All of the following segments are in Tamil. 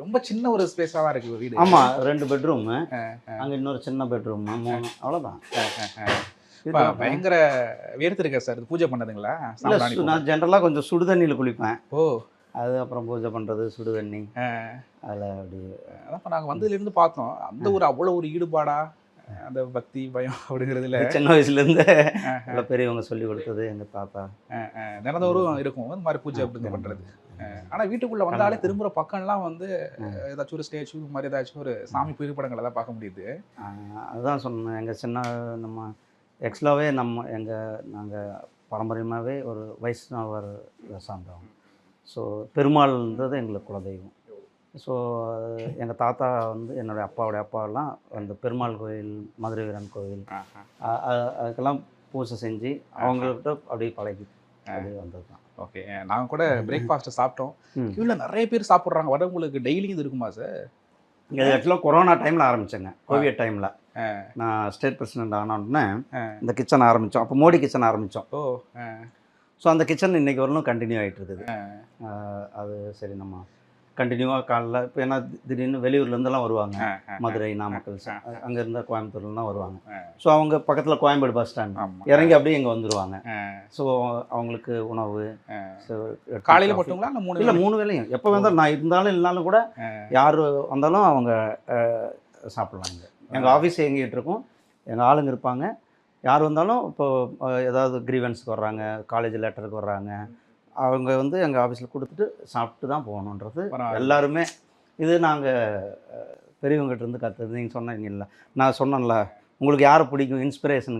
ரொம்ப சின்ன ஒரு ஸ்பேஸாக தான் இருக்கு வீடு. ஆமாம் ரெண்டு பெட்ரூமு அங்கே இன்னொரு சின்ன பெட்ரூமு மூணு அவ்வளோதான் பயங்கர வேர்த்திருக்கா சார். இது பூஜை பண்ணதுங்களா. நான் ஜென்ரலாக கொஞ்சம் சுடு தண்ணியில் குளிப்பேன். ஓ. அது அப்புறம் பூஜை பண்ணுறது சுடு தண்ணி ஆ. அதில் அப்படி அதான் இப்ப நாங்க வந்ததுல இருந்து பார்த்தோம். அந்த ஒரு அவ்வளவு ஒரு ஈடுபாடா? அந்த பக்தி பயம் அப்படிங்கிறதுல. சின்ன வயசுலேருந்து நல்லா பெரியவங்க சொல்லி கொடுத்தது எங்கள் தாத்தா. தினந்தோறும் இருக்கும். இந்த மாதிரி பூஜை அப்படிங்க பண்றது. அஹ் ஆனா வீட்டுக்குள்ள வந்தாலே திரும்புற பக்கம்லாம் வந்து ஏதாச்சும் ஒரு ஸ்டேச்சு மாதிரி ஏதாச்சும் ஒரு சாமி புகைப்படங்களை தான் பார்க்க முடியுது. அதுதான் சொன்னேன். எங்கள் சின்ன நம்ம எக்ஸ்லாவே நம்ம எங்கள் நாங்கள் பாரம்பரியமாகவே ஒரு வைஷ்ணவர் சார்ந்தவங்க ஸோ பெருமாள்ன்றது எங்களுக்கு குலதெய்வம். ஸோ எங்கள் தாத்தா வந்து என்னுடைய அப்பாவுடைய அப்பாவெல்லாம் அந்த பெருமாள் கோயில் மதுரை வீரன் கோயில் அதுக்கெல்லாம் பூஜை செஞ்சு அவங்கள்ட்ட அப்படியே பழகி அப்படியே வந்தது தான் ஓகே நாங்க கூட பிரேக்ஃபாஸ்ட் சாப்பிட்டோம். கீழே நிறைய பேர் சாப்பிட்றாங்க. வரவங்களுக்கு டெய்லியும் இது இருக்குமா சார் இது ஆக்சுவலாக கொரோனா டைமில் ஆரம்பித்தேங்க கோவிட் டைமில் நான் ஸ்டேட் பிரசிடென்ட் ஆனோடனே இந்த கிச்சன் ஆரம்பித்தோம் அப்போ மோடி கிச்சன் ஆரம்பித்தோம் ஓ ஸோ அந்த கிச்சன் இன்னைக்கு வரலும் கண்டினியூ ஆகிட்டு இருக்குது. அது சரி நம்ம கண்டினியூவாக காலைல இப்போ ஏன்னா திடீர்னு வெளியூர்லேருந்தெல்லாம் வருவாங்க. மதுரை நாமக்கல் அங்கே இருந்தால் கோயம்புத்தூர்லாம் வருவாங்க. ஸோ அவங்க பக்கத்தில் கோயம்பேடு பஸ் ஸ்டாண்ட். இறங்கி அப்படியே இங்கே வந்துடுவாங்க ஸோ அவங்களுக்கு உணவு காலையில. மட்டுங்களா இல்ல மூணு இல்லை மூணு வேளையும். எப்போ வந்தாலும் நான் இருந்தாலும் இல்லைனாலும் கூட யார் வந்தாலும் அவங்க இங்கே. எங்கள் ஆஃபீஸ் எங்கிட்டு இருக்கும் எங்கள் ஆளுங்க இருப்பாங்க. யார் வந்தாலும் இப்போ ஏதாவது கிரீவன்ஸ்க்கு வர்றாங்க காலேஜ் லெட்டருக்கு வர்றாங்க அவங்க வந்து எங்கள் ஆஃபீஸில் கொடுத்துட்டு சாப்பிட்டு தான் போகணுன்றது. எல்லாருமே. இது நாங்கள் பெரியவங்ககிட்ட இருந்து கற்றுது நீங்கள் சொன்னீங்கல்ல. நான் சொன்னேன்ல உங்களுக்கு யாரை பிடிக்கும்? இன்ஸ்பிரேஷன்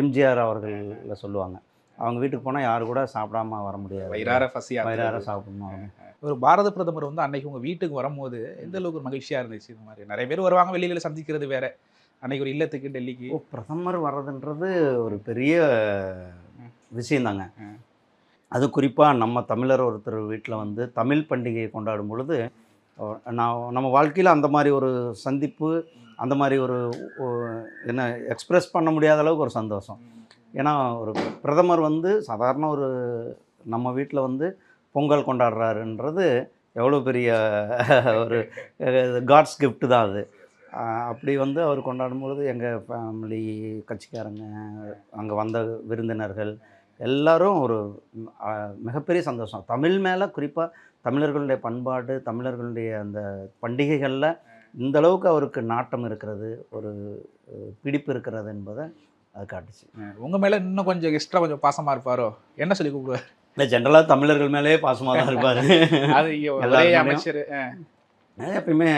எம்ஜிஆர் அவர்கள் சொல்லுவாங்க. அவங்க வீட்டுக்கு போனால் யாரு கூட சாப்பிடாம வர முடியாது. வயிறார பசியா வயிறார சாப்பிடணும். ஒரு பாரத பிரதமர் வந்து அன்னைக்கு உங்க வீட்டுக்கு வரும்போது எந்த அளவுக்கு ஒரு மகிழ்ச்சியா இருந்துச்சு இந்த மாதிரி? நிறைய பேர் வருவாங்க வெளியில சந்திக்கிறது வேற. அன்னைக்கு ஒரு இல்லத்துக்கு டெல்லிக்கு. ஓ பிரதமர் வர்றதுன்றது ஒரு பெரிய விஷயந்தாங்க. அது குறிப்பாக நம்ம தமிழர் ஒருத்தர் வீட்டில் வந்து தமிழ் பண்டிகையை கொண்டாடும் பொழுது நான் நம்ம வாழ்க்கையில் அந்த மாதிரி ஒரு சந்திப்பு அந்த மாதிரி ஒரு என்ன எக்ஸ்ப்ரெஸ் பண்ண முடியாத அளவுக்கு ஒரு சந்தோஷம். ஏன்னா ஒரு பிரதமர் வந்து சாதாரண ஒரு நம்ம வீட்டில் வந்து பொங்கல் கொண்டாடுறாருன்றது எவ்வளோ பெரிய ஒரு காட்ஸ் கிஃப்ட்டு தான் அது. அப்படி வந்து அவர் கொண்டாடும் பொழுது எங்கள் ஃபேமிலி கட்சிக்காரங்க அங்கே வந்த விருந்தினர்கள் எல்லாரும் ஒரு மிகப்பெரிய சந்தோஷம் தமிழ் மேலே குறிப்பாக தமிழர்களுடைய பண்பாடு தமிழர்களுடைய அந்த பண்டிகைகளில் இந்த அளவுக்கு அவருக்கு நாட்டம் இருக்கிறது ஒரு பிடிப்பு இருக்கிறது என்பதை அது காட்டுச்சு உங்க மேல இன்னும் கொஞ்சம் எக்ஸ்ட்ரா கொஞ்சம் பாசமா இருப்பாரோ என்ன சொல்லி கூப்பிடுவார் இல்லை ஜென்ரலாக தமிழர்கள் மேலேயே பாசமாக தான் இருப்பார் அது அமைச்சர் எப்பயுமே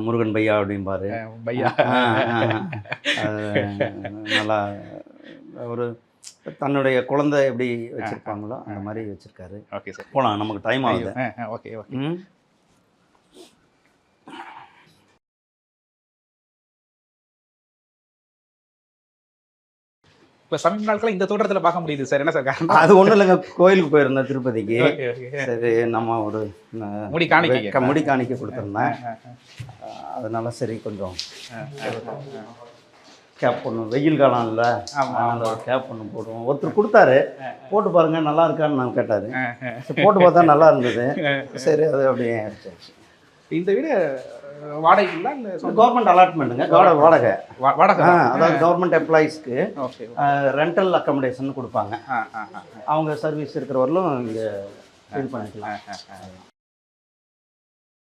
முருகன் பையா அப்படிம்பாரு பையா நல்லா ஒரு தன்னுடைய குழந்தை எப்படி வச்சிருப்பாங்களோ அந்த மாதிரி வச்சிருக்காரு. Okay sir. போலாம் நமக்கு டைம் ஆகுது. Okay okay. இப்ப சமீப நாட்களா இந்த தோட்டத்துல பார்க்க முடியுது சார். என்ன சார் காரணம்? அது ஒன்றும் இல்லைங்க. கோயிலுக்கு போயிருந்தேன் திருப்பதிக்கு. சரி நம்ம ஒரு முடி காணிக்கை முடி காணிக்க கொடுத்துருந்தேன். அதனால சரி கொஞ்சம் கேப் ஒன்று வெயில் காலம் இல்லை. அதனால ஒரு கேப் ஒன்று போடுவோம். ஒருத்தர் கொடுத்தாரு. போட்டு பாருங்க நல்லா இருக்கான்னு நான் கேட்டாரு. போட்டு பார்த்தா நல்லா இருந்தது. சரி அது அப்படியே ஆயிடுச்சு. இந்த வீடு வாடகைங்களா இல்ல கவர்மெண்ட் அலாட்மெண்ட்டுங்க வாடகை வாடகை. வாடகை ஆ, அதாவது கவர்மெண்ட் எம்ப்ளாயீஸ்க்கு ரெண்டல் அக்கமடேஷன் கொடுப்பாங்க. அவங்க சர்வீஸ் இருக்கிறவர்களும் இங்கே இது பண்ணிக்கலாம்.